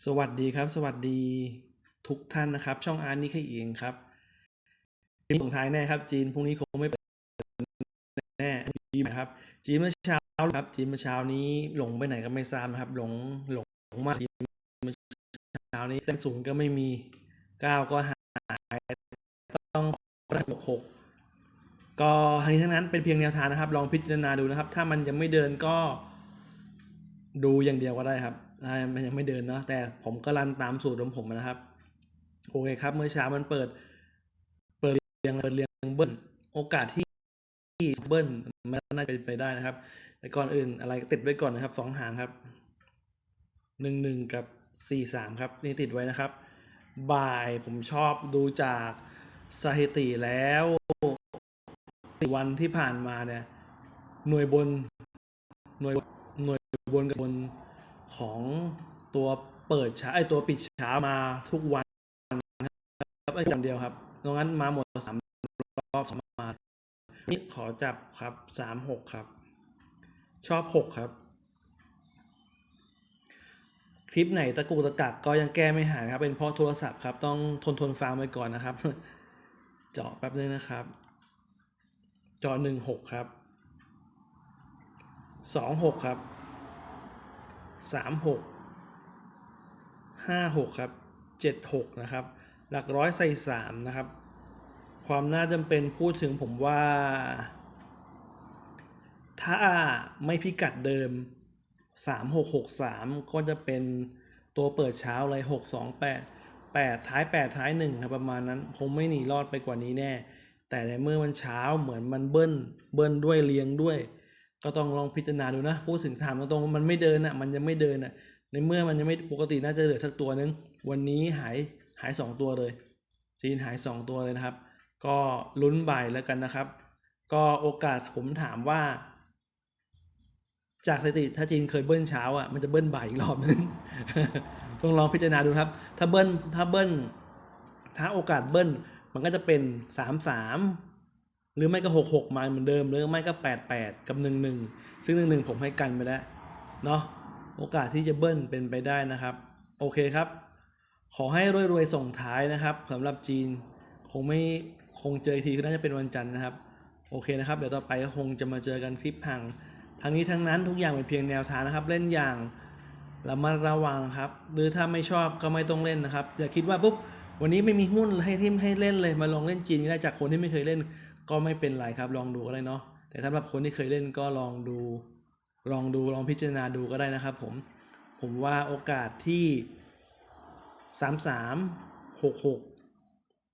สวัสดีครับ สวัสดีทุกท่านนะครับ ช่องอาร์ตนี่แค่เองครับจีนส่งท้ายแน่ครับ จีนพรุ่งนี้คงไม่เปิดแน่ปีใหม่ครับ จีนเมื่อเช้าครับ จีนเมื่อเช้านี้หลงไปไหนก็ไม่ทราบนะครับ หลงหลงมากจีนเมื่อเช้านี้แต้มสูงก็ไม่มีก้าวก็หายต้องได้หกหกก็ทั้งนี้ทั้งนั้นเป็นเพียงแนวทางนะครับ ลองพิจารณาดูนะครับ ถ้ามันยังไม่เดินก็ดูอย่างเดียวก็ได้ครับ มันยังไม่เดินเนาะแต่ผมก็รันตามสูตรของผมนะครับ โอเคครับ เมื่อเช้ามันเปิด เปิดเรียงเปิดเรียงเบิ้ลโอกาสที่เบิ้ลมันน่าจะเป็นไปได้นะครับ แต่ก่อนอื่นอะไรติดไว้ก่อนนะครับสองหางครับหนึ่งหนึ่งกับสี่สามครับ นี่ติดไว้นะครับ บ่ายผมชอบดูจากสถิติแล้ววันที่ผ่านมาเนี่ย หน่วยบน หน่วยหน่วยบนกับบน ของตัวเปิดช้าไอตัวปิดช้ามาทุกวันครับไอ้จำเดียวครับตรงนั้นมาหมดสามรอบสามมานี่ขอจับครับสามหกครับ ชอบหกครับ คลิปไหนตะกุกตะกักก็ยังแก้ไม่หายครับ เป็นเพราะโทรศัพท์ครับ ต้องทนทนฟังไปก่อนนะครับ เจาะแป๊บนึงนะครับ จอหนึ่งหกครับสองหกครับ สามหกห้าหกครับเจ็ดหกนะครับ หลักร้อยใส่สามนะครับ ความน่าจำเป็นพูดถึงผมว่า ถ้าไม่พิกัดเดิมสามหกหกสามก็จะเป็นตัวเปิดเช้าเลยหกสองแปดแปดท้ายแปดท้ายหนึ่งครับประมาณนั้นคงไม่หนีรอดไปกว่านี้แน่ แต่ในเมื่อมันเช้าเหมือนมันเบิ้ลเบิ้ลด้วยเลี้ยงด้วย ก็ต้องลองพิจารณาดูนะพูดถึงถามตรงๆมันไม่เดินอะมันยังไม่เดินอะในเมื่อมันยังไม่ปกติน่าจะเหลือสักตัวนึง วันนี้หายหายสองตัวเลยจีนหายสองตัวเลยนะครับ ก็ลุ้นบ่ายแล้วกันนะครับ ก็โอกาสผมถามว่า จากสถิติถ้าจีนเคยเบิ้ลเช้าอะมันจะเบิ้ลบ่ายอีกรอบนึงต้องลองพิจารณาดูครับ ถ้าเบิ้ลถ้าเบิ้ลถ้าโอกาสเบิ้ลมันก็จะเป็นสามสาม หรือไม่ก็หกหกมาเหมือนเดิมหรือไม่ก็แปดแปดกับหนึ่งหนึ่งซึ่งหนึ่งหนึ่งผมให้กันไปแล้วเนาะโอกาสที่จะเบิ้ลเป็นไปได้นะครับ โอเคครับ ขอให้รวยๆส่งท้ายนะครับสำหรับจีนคงไม่คงเจออีกทีก็น่าจะเป็นวันจันทร์นะครับ โอเคนะครับ เดี๋ยวต่อไปก็คงจะมาเจอกันคลิปพังทั้งนี้ทั้งนั้นทุกอย่างเป็นเพียงแนวทางนะครับ เล่นอย่างระมัดระวังครับ หรือถ้าไม่ชอบก็ไม่ต้องเล่นนะครับอย่าคิดว่าปุ๊บวันนี้ไม่มีหุ้นให้ทิมให้เล่นเลยมาลองเล่นจีนได้จากคนที่ไม่เคยเล่น ก็ไม่เป็นไรครับลองดูก็ได้เนาะแต่สำหรับคนที่เคยเล่นก็ลองดู ลองดูลองพิจารณาดูก็ได้นะครับผม ผมว่าโอกาสที่สามสามหกหก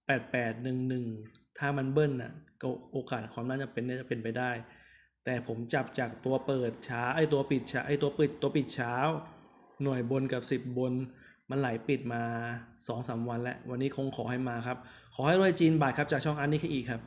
แปดแปดหนึ่งหนึ่งถ้ามันเบิ้ลน่ะก็โอกาสความน่าจะเป็นน่าจะเป็นไปได้ แต่ผมจับจากตัวเปิดช้าไอ้ตัวปิดช้าไอ้ตัวปิดตัวปิดเช้า หน่วยบนกับสิบบนมันไหลปิดมาสองสามวันแล้ว วันนี้คงขอให้มาครับ ขอให้รวยจีนบาทครับจากช่องอันนี้แค่อีกครับ